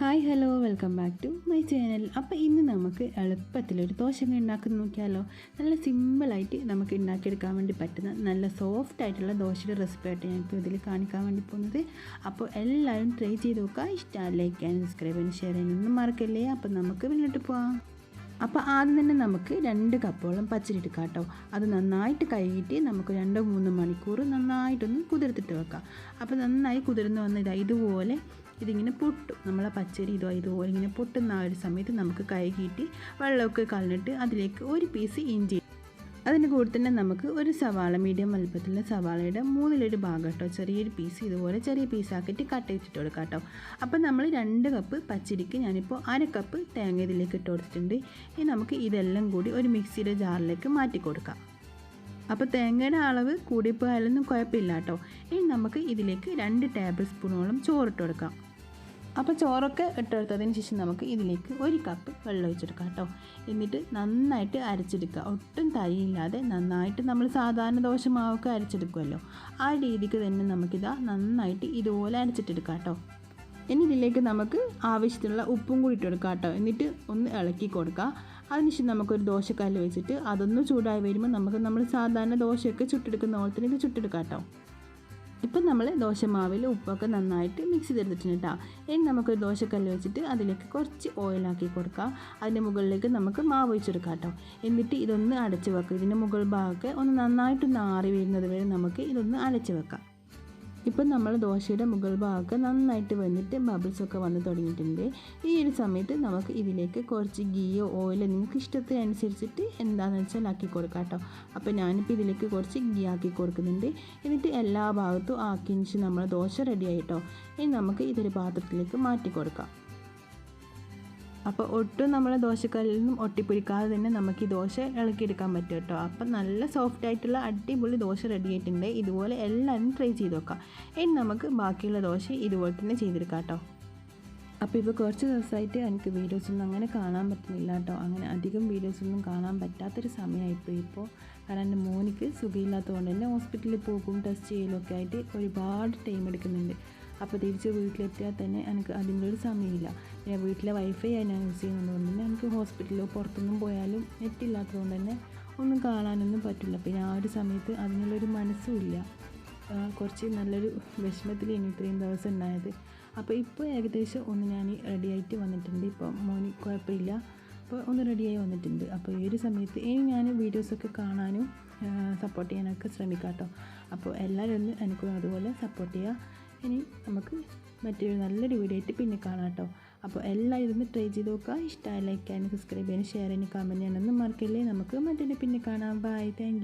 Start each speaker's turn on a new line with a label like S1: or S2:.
S1: Hi hello welcome back to my channel അപ്പോൾ ഇന്ന് നമുക്ക് എളുപ്പത്തിലൊരു ദോശ ഉണ്ടാക്കി നോക്കിയാലോ? നല്ല സിമ്പിളായിട്ട് നമുക്ക് ഉണ്ടാക്കിയെടുക്കാൻ വേണ്ടി പറ്റുന്ന നല്ല സോഫ്റ്റ് ആയിട്ടുള്ള ദോശയുടെ റെസിപ്പി ആയിട്ട് ഞാനിപ്പോൾ ഇതിൽ കാണിക്കാൻ വേണ്ടി പോകുന്നത്. അപ്പോൾ എല്ലാവരും ട്രൈ ചെയ്ത് നോക്കുക. ഇഷ്ടം like and subscribe and share ചെയ്യാനൊന്നും മറക്കല്ലേ? അപ്പോൾ നമുക്ക് മുന്നോട്ട് പോവാം. അപ്പോൾ ആദ്യം തന്നെ നമുക്ക് രണ്ട് കപ്പോളം പച്ചരി എടുക്കാം കേട്ടോ. അത് നന്നായിട്ട് കഴുകിയിട്ട് നമുക്ക് രണ്ടോ മൂന്നോ മണിക്കൂർ നന്നായിട്ടൊന്ന് കുതിർത്തിട്ട് വെക്കാം. അപ്പോൾ നന്നായി കുതിർന്ന് വന്ന ഇതാ ഇതുപോലെ ഇതിങ്ങനെ പൊട്ടും. നമ്മളെ പച്ചരി ഇതോ ഇതുപോലെ ഇങ്ങനെ പൊട്ടുന്ന ആ ഒരു സമയത്ത് നമുക്ക് കഴുകിയിട്ട് വെള്ളമൊക്കെ കളഞ്ഞിട്ട് അതിലേക്ക് ഒരു പീസ് ഇഞ്ചി അതിന്റെ കൂടെ തന്നെ നമുക്ക് ഒരു സവാള മീഡിയം വലുപ്പത്തിലുള്ള സവാളയുടെ മൂന്നിലൊരു ഭാഗം കേട്ടോ. ചെറിയൊരു പീസ് ഇതുപോലെ ചെറിയ പീസാക്കിയിട്ട് കട്ട് ചെയ്തിട്ട് കൊടുക്കാം കേട്ടോ. അപ്പോൾ നമ്മൾ രണ്ട് കപ്പ് പച്ചരിക്ക് ഞാനിപ്പോൾ അര കപ്പ് തേങ്ങ ഇതിലേക്ക് ഇട്ട് കൊടുത്തിട്ടുണ്ട്. ഇനി നമുക്ക് ഇതെല്ലാം കൂടി ഒരു മിക്സിയുടെ ജാറിലേക്ക് മാറ്റി കൊടുക്കാം. അപ്പോൾ തേങ്ങയുടെ അളവ് കൂടിപ്പോയാലൊന്നും കുഴപ്പമില്ല കേട്ടോ. ഇനി നമുക്ക് ഇതിലേക്ക് രണ്ട് ടേബിൾ സ്പൂണോളം ചോറിട്ട് കൊടുക്കാം. അപ്പോൾ ചോറൊക്കെ ഇട്ടെടുത്തതിന് ശേഷം നമുക്ക് ഇതിലേക്ക് ഒരു കപ്പ് വെള്ളം ഒഴിച്ചെടുക്കാം കേട്ടോ. എന്നിട്ട് നന്നായിട്ട് അരച്ചെടുക്കുക. ഒട്ടും തരിയില്ലാതെ നന്നായിട്ട് നമ്മൾ സാധാരണ ദോശ മാവൊക്കെ അരച്ചെടുക്കുമല്ലോ. ആ രീതിക്ക് തന്നെ നമുക്കിതാ നന്നായിട്ട് ഇതുപോലെ അരച്ചിട്ടെടുക്കാം കേട്ടോ. ഇനി ഇതിലേക്ക് നമുക്ക് ആവശ്യത്തിനുള്ള ഉപ്പും കൂടി ഇട്ടെടുക്കാം കേട്ടോ. എന്നിട്ട് ഒന്ന് ഇളക്കി കൊടുക്കുക. അതിനുശേഷം നമുക്കൊരു ദോശക്കല്ല് വെച്ചിട്ട് അതൊന്ന് ചൂടായി വരുമ്പോൾ നമുക്ക് നമ്മൾ സാധാരണ ദോശയൊക്കെ ചുട്ടെടുക്കുന്ന ഇത് ചുട്ടെടുക്കാം കേട്ടോ. ഇപ്പം നമ്മൾ ദോശമാവിൽ ഉപ്പൊക്കെ നന്നായിട്ട് മിക്സ് ചെയ്തെടുത്തിട്ടുണ്ട് കേട്ടോ ഇനി നമുക്കൊരു ദോശക്കല്ല് വെച്ചിട്ട് അതിലേക്ക് കുറച്ച് ഓയിലാക്കി കൊടുക്കാം. അതിന്റെ മുകളിലേക്ക് നമുക്ക് മാവ് ഒഴിച്ചെടുക്കാം കേട്ടോ എന്നിട്ട് ഇതൊന്ന് അടച്ച് വെക്കാം. ഇതിന്റെ മുകൾ ഭാഗമൊക്കെ ഒന്ന് നന്നായിട്ടൊന്ന് ആറി വരുന്നത് വരെ നമുക്ക് ഇതൊന്ന് അടച്ച് വെക്കാം. ഇപ്പം നമ്മൾ ദോശയുടെ മുകൾ ഭാഗമൊക്കെ നന്നായിട്ട് വന്നിട്ട് ബബിൾസൊക്കെ വന്ന് തുടങ്ങിയിട്ടുണ്ട്. ഈ ഒരു സമയത്ത് നമുക്ക് ഇതിലേക്ക് കുറച്ച് ഗീയോ ഓയിലോ നിങ്ങൾക്ക് ഇഷ്ടത്തിനനുസരിച്ചിട്ട് എന്താണെന്ന് വെച്ചാൽ ആക്കി കൊടുക്കാം കേട്ടോ. അപ്പോൾ ഞാനിപ്പോൾ ഇതിലേക്ക് കുറച്ച് ഗീ ആക്കി കൊടുക്കുന്നുണ്ട്. എന്നിട്ട് എല്ലാ ഭാഗത്തും ആക്കിഞ്ച് നമ്മൾ ദോശ റെഡി ആയിട്ടോ ഇനി നമുക്ക് ഇതൊരു പാത്രത്തിലേക്ക് മാറ്റി കൊടുക്കാം. അപ്പോൾ ഒട്ടും നമ്മൾ ദോശക്കല്ലിൽ നിന്നും ഒട്ടിപ്പിടിക്കാതെ തന്നെ നമുക്ക് ഈ ദോശ ഇളക്കിയെടുക്കാൻ പറ്റും കേട്ടോ. അപ്പം നല്ല സോഫ്റ്റ് ആയിട്ടുള്ള അടിപൊളി ദോശ റെഡി ആയിട്ടുണ്ട്. ഇതുപോലെ എല്ലാവരും ട്രൈ ചെയ്ത് നോക്കാം. ഇനി നമുക്ക് ബാക്കിയുള്ള ദോശ ഇതുപോലെ തന്നെ ചെയ്തെടുക്കാം കേട്ടോ. അപ്പോൾ ഇപ്പോൾ കുറച്ച് ദിവസമായിട്ട് എനിക്ക് വീഡിയോസൊന്നും അങ്ങനെ കാണാൻ പറ്റുന്നില്ല കേട്ടോ. അങ്ങനെ അധികം വീഡിയോസൊന്നും കാണാൻ പറ്റാത്തൊരു സമയമായിപ്പോയി ഇപ്പോൾ കാരണം എന്റെ മോനിക്ക് സുഖമില്ലാത്തതുകൊണ്ട് തന്നെ ഹോസ്പിറ്റലിൽ പോകും ടെസ്റ്റ് ചെയ്യലൊക്കെ ആയിട്ട് ഒരുപാട് ടൈം എടുക്കുന്നുണ്ട്. അപ്പോൾ തിരിച്ച് വീട്ടിലെത്തിയാൽ തന്നെ എനിക്ക് അതിന്റെ ഒരു സമയമില്ല. വീട്ടിലെ വൈഫൈ ഞാൻ യൂസ് ചെയ്യുന്നതുകൊണ്ട് തന്നെ എനിക്ക് ഹോസ്പിറ്റലിലോ പുറത്തൊന്നും പോയാലും നെറ്റ് ഇല്ലാത്തതുകൊണ്ട് തന്നെ ഒന്നും കാണാനൊന്നും പറ്റില്ല. പിന്നെ ആ ഒരു സമയത്ത് അതിനുള്ളൊരു മനസ്സുമില്ല കുറച്ച് നല്ലൊരു വിഷമത്തിലാണ് ഇത്രയും ദിവസം ഉണ്ടായത്. അപ്പോൾ ഇപ്പോൾ ഏകദേശം ഒന്ന് ഞാൻ റെഡി ആയിട്ട് വന്നിട്ടുണ്ട്. ഇപ്പോൾ മോന് കുഴപ്പമില്ല. അപ്പോൾ ഒന്ന് റെഡിയായി വന്നിട്ടുണ്ട്. അപ്പോൾ ഈ ഒരു സമയത്ത് ഇനി ഞാൻ വീഡിയോസൊക്കെ കാണാനും സപ്പോർട്ട് ചെയ്യാനൊക്കെ ശ്രമിക്കാം കേട്ടോ. അപ്പോൾ എല്ലാവരും ഒന്ന് എനിക്കും അതുപോലെ സപ്പോർട്ട് ചെയ്യുക. ഇനി നമുക്ക് മറ്റൊരു നല്ലൊരു വീഡിയോ ആയിട്ട് പിന്നെ കാണാം കേട്ടോ. അപ്പോൾ എല്ലാം ഒന്ന് ട്രൈ ചെയ്ത് നോക്കുക. ഇഷ്ടമായി ലൈക്ക് ചെയ്യാനും സബ്സ്ക്രൈബ് ചെയ്യാനും ഷെയർ ചെയ്യാനും കമന്റ് ചെയ്യാനൊന്നും മറക്കില്ലേ. നമുക്ക് മറ്റൊരു പിന്നെ കാണാം. Bye thank